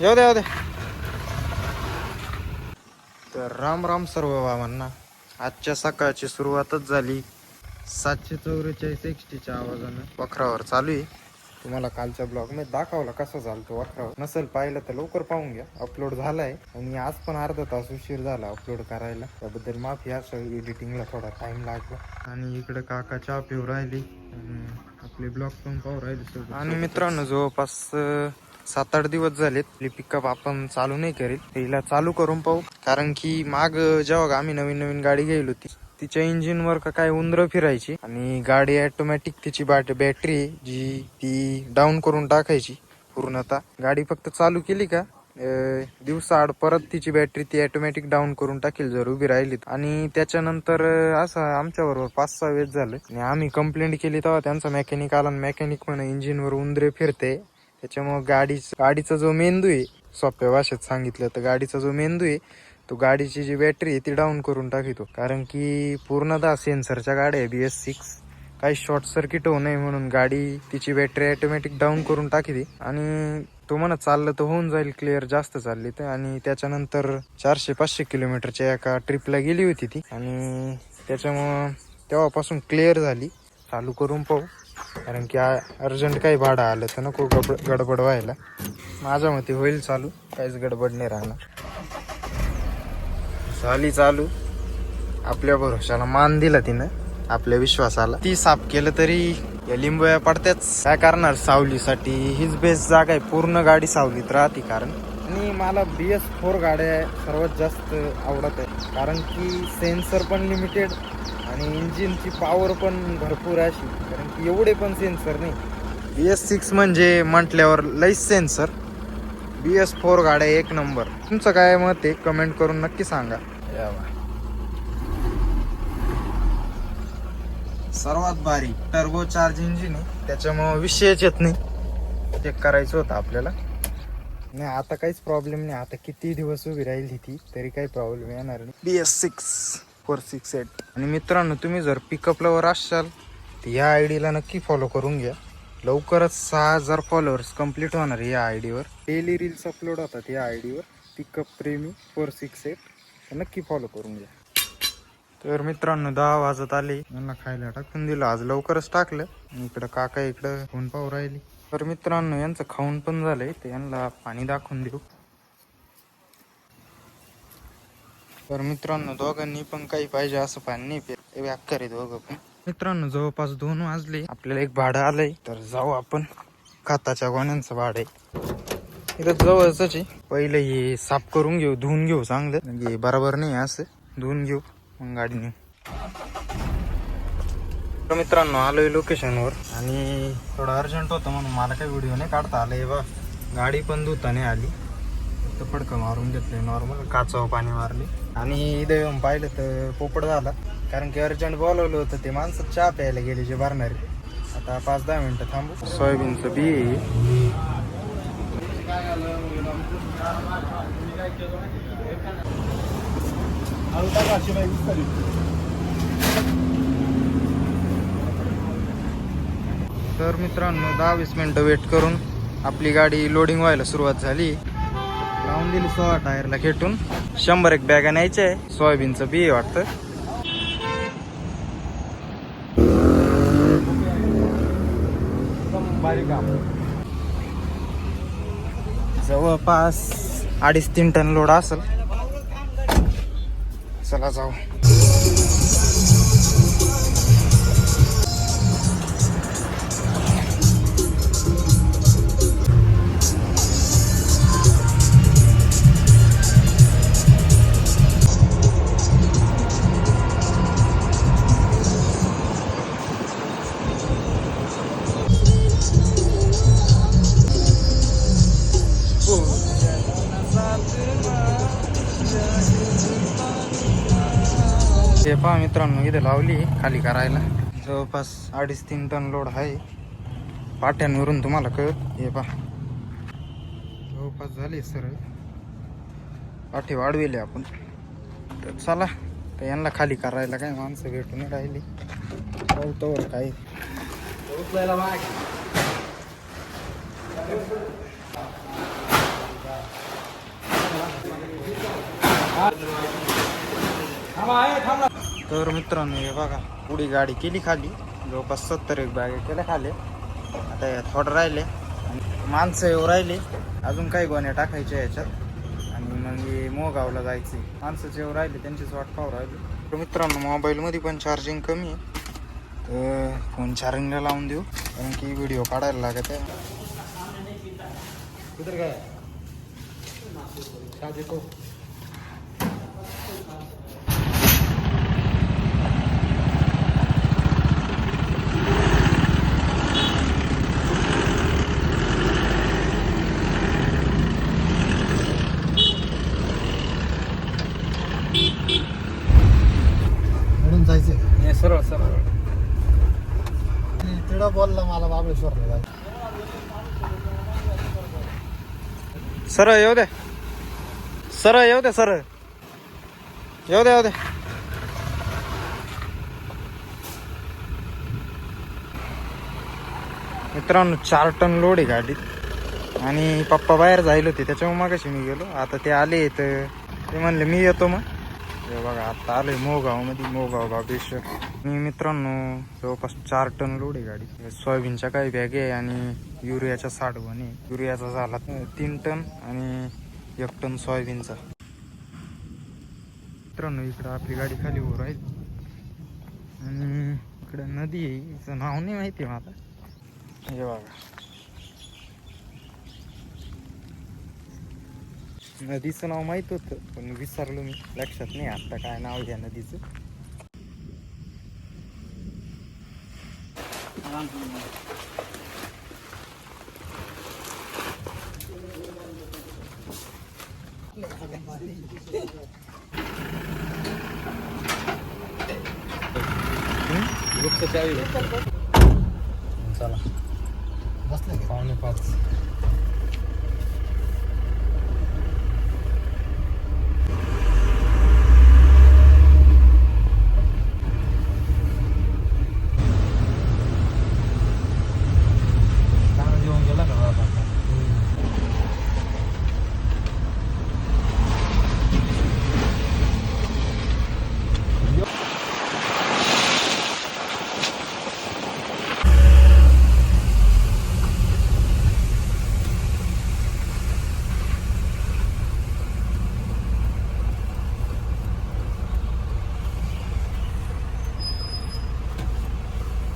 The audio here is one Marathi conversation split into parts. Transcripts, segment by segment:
येऊ द्या येऊ दे. तर राम राम सर्व भावांना. आजच्या सकाळची सुरुवातच झाली. सातशे चौवेचाळीस एक्सटीच्या आवाजानं वखरावर चालू आहे. तुम्हाला कालच्या ब्लॉगमध्ये दाखवला कसा तो वखरावर. नसेल पाहिलं तर लवकर पाहून घ्या. अपलोड झालाय. आणि आज पण अर्धा तास उशीर झाला अपलोड करायला. त्याबद्दल माफी असं एडिटिंगला थोडा टाइम लागला. आणि इकडे काका चहा पिऊ राहिली. आपले ब्लॉग पण पाहू राहिले आणि मित्रांनो जवळपास सात आठ दिवस झालेत. पिकअप आपण चालू नाही करेल तिला चालू करून पाहू. कारण की माग जेव्हा आम्ही नवीन नवीन गाडी घ्यायलो होती तिच्या इंजिन वर का काय उंदर फिरायची आणि गाडी ऑटोमॅटिक तिची बॅट बॅटरी जी ती डाऊन करून टाकायची पूर्णतः. गाडी फक्त चालू केली का दिवसाआड परत तिची बॅटरी ती ऑटोमॅटिक डाऊन करून टाकेल जर उभी राहिली आणि त्याच्यानंतर असं आमच्या बरोबर पाच सहा वेळेस झालं. आणि आम्ही कंप्लेंट केली तेव्हा त्यांचा मेकॅनिक आला मेकॅनिक म्हणे इंजिन वर उंदरे फिरते. त्याच्यामुळे गाडी गाडीचा जो मेंदू आहे सोप्या भाषेत सांगितलं तर गाडीचा जो मेंदू आहे तो गाडीची जी बॅटरी आहे ती डाऊन करून टाकितो. कारण की पूर्णतः सेन्सरच्या गाड्या आहे बी एस सिक्स काही शॉर्ट सर्किट होऊ नये म्हणून गाडी तिची बॅटरी ऑटोमॅटिक डाऊन करून टाकी आणि तो म्हणत चाललं तर होऊन जाईल क्लिअर जास्त चालली तर. आणि त्याच्यानंतर चारशे पाचशे किलोमीटरच्या एका ट्रिपला गेली होती ती. आणि त्याच्यामुळं तेव्हापासून क्लिअर झाली. चालू करून पाहू. कारण की अर्जंट काही भाडं आलं तर नको गडबड गडबड व्हायला. माझ्या मते होईल चालू काहीच गडबड नाही राहणार. झाली चालू. आपल्या भरोशाला मान दिला तिनं आपल्या विश्वासाला. ती साफ केलं तरी या लिंबया पडत्याच. काय करणार सावलीसाठी? हीच बेस्ट जागा आहे. पूर्ण गाडी सावलीत राहते कारण. आणि मला बी एस फोर गाड्या सर्वात जास्त आवडत आहे कारण की सेन्सर पण लिमिटेड आणि इंजिनची पॉवर पण भरपूर अशी. कारण की एवढे पण सेन्सर नाही. बी एस सिक्स म्हणजे म्हटल्यावर लईच सेन्सर बी एस फोर गाड्या एक नंबर तुमचं काय मत आहे? कमेंट करून नक्की सांगा. सर्वात भारी टर्बो चार्ज इंजिन आहे. त्याच्यामुळं विषयच येत नाही. चेक करायचं होतं आपल्याला. नाही आता काहीच प्रॉब्लेम नाही. आता किती दिवस उभी राहिली ती तरी काही प्रॉब्लेम येणार नाही. B S six four six eight. आणि मित्रांनो तुम्ही जर पिकअपलावर असाल तर या आय डीला नक्की फॉलो करून घ्या. लवकरच सहा हजार फॉलोअर्स कंप्लीट होणार या आय डीवर डेली रील्स अपलोड होतात या आय डीवर पिकअप प्रेमी फोर सिक्स एट नक्की फॉलो करून घ्या. तर मित्रांनो दहा वाजत आले. यांना खायला टाकून दिलं. आज लवकरच टाकलं. इकडं काका इकडं फोन पाहू राहिली. तर मित्रांनो यांचं खाऊन पण झालंय. ते यांना पाणी दाखवून देऊ. तर मित्रांनो दोघांनी पण काही पाहिजे असं पाणी नाही पित. व्याकर आहे दोघं पण. मित्रांनो जवळपास दोन वाजले. आपल्याला एक भाडं आलंय. तर जाऊ आपण. खाताच्या गोण्यांचं भाडं आहे. इथं जवळच आहे. पहिले हे साफ करून घेऊ धुवून घेऊ चांगलं. म्हणजे हे बरोबर नाही असं. धुवून घेऊ. मग गाडी नेऊ. तर मित्रांनो आलोय लोकेशनवर आणि थोडं अर्जंट होतं म्हणून मला काही व्हिडिओ नाही काढता आलं बा. गाडी पण धुता नाही आली. फक्त फडकं मारून घेतले नॉर्मल काचावर पाणी मारले. आणि इथं येऊन पाहिलं तर पोपट झाला. कारण की अर्जंट बोलवलं होतं ते माणसं चहा प्यायला गेले जे भरणारे. आता पाच दहा मिनिटं थांबू. सोयाबीनचं बी तर मित्रांनो दहा वीस मिनिटं वेट करून आपली गाडी लोडिंग व्हायला सुरुवात झाली. लावून दिली सोळा टायरला खेटून. शंभर एक बॅगा न्यायच्या आहे. सोयाबीनचं बी आहे वाटतं. जवळपास अडीच तीन टन लोड असेल. चला जाऊ. इथे लावली खाली करायला. जवळपास अडीच तीन टन लोड आहे. पाट्यांवरून तुम्हाला कळत हे पा जवळपास झाली सर. पाठी वाढविले आपण. तर चला. तर यांना खाली करायला काय माणसं भेटून राहिली. तोवर काय. थांबा. तर मित्रांनो हे बघा पुढी गाडी केली खाली. जवळपास सत्तर एक बॅग केल्या खाली. आता या थोडं राहिले. आणि माणसं येऊ राहिले. अजून काही गोण्या टाकायच्या याच्यात. आणि मग हे मोगावला जायचे माणसं जेव्हा राहिले त्यांचीच वाट पाहू राहिली. तर मित्रांनो मोबाईलमध्ये पण चार्जिंग कमी आहे. तर फोन चार्जिंगला लावून देऊ. कारण की व्हिडिओ काढायला लागत आहे किधर गया शादी को म्हणून जायचं सरळ सरळ. तिकडं बोलला मला महाबळेश्वरला जायचं. सरळ येऊ दे. सरळ येऊ दे सरळ. येऊ दे येऊ दे. मित्रांनो चार टन लोड आहे गाडीत. आणि पप्पा बाहेर जाईल होते त्याच्यामुळे मागाशी मी गेलो. आता ते आले तर ते म्हणले मी येतो मग. हे बघा आता आलोय मोगावमध्ये मोगाव बाबेश्वर मी मित्रांनो जवळपास चार टन लोड आहे गाडी सोयाबीनच्या काही बॅग आहे आणि युरियाच्या साठवण आहे. युरियाचा झाला तीन टन आणि एक टन सोयाबीनचा. मित्रांनो इकडं आपली गाडी खाली उभं राहील. आणि इकडं नदी आहे. हिचं नाव नाही माहिती मला. हे बघा. नदीचं नाव माहीत होतं पण विसरलो मी. लक्षात नाही आत्ता काय नाव घ्या नदीचं. गुप्त चावी चला बसले का पावणे पाच चांगलं जेवण गेला का बाबा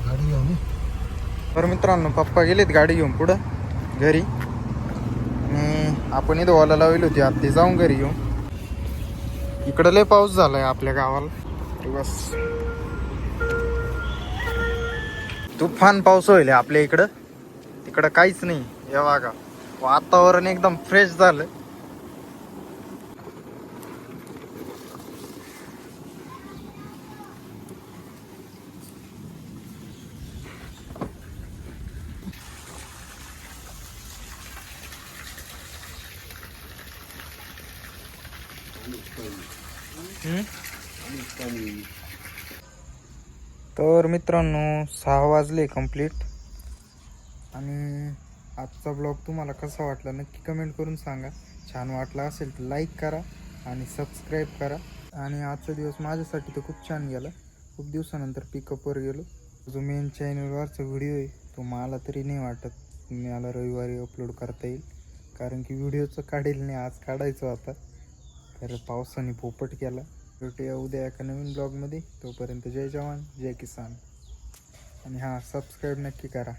गाडी घेऊन ये. तर मित्रांनो पप्पा गेलेत गाडी घेऊन पुढं घरी. आणि आपण इथं ओला लावली होती आत्ते जाऊन घरी येऊ. इकडं लय पाऊस झालाय आपल्या गावाला. बस. तुफान पाऊस होईल आपल्या इकडं. तिकडं काहीच नाही या बघा. वातावरण एकदम फ्रेश झालं. तर मित्रांनो सहा वाजले कंप्लीट आणि आजचा ब्लॉग तुम्हाला कसा वाटला नक्की कमेंट करून सांगा. छान वाटला असेल तर लाईक करा आणि सबस्क्राईब करा. आणि आजचा दिवस माझ्यासाठी तर खूप छान गेला. खूप दिवसानंतर पिकअपवर गेलो. जो मेन चॅनलवरचा व्हिडिओ आहे तो मला तरी नाही वाटत. मला रविवारी अपलोड करता येईल. कारण की व्हिडिओचं काढेल नाही आज काढायचं आता. तर पावसाने पोपट केला. भेटूया उद्या एका नवीन ब्लॉगमध्ये तोपर्यंत जय जवान जय किसान. आणि हां सबस्क्राईब नक्की करा.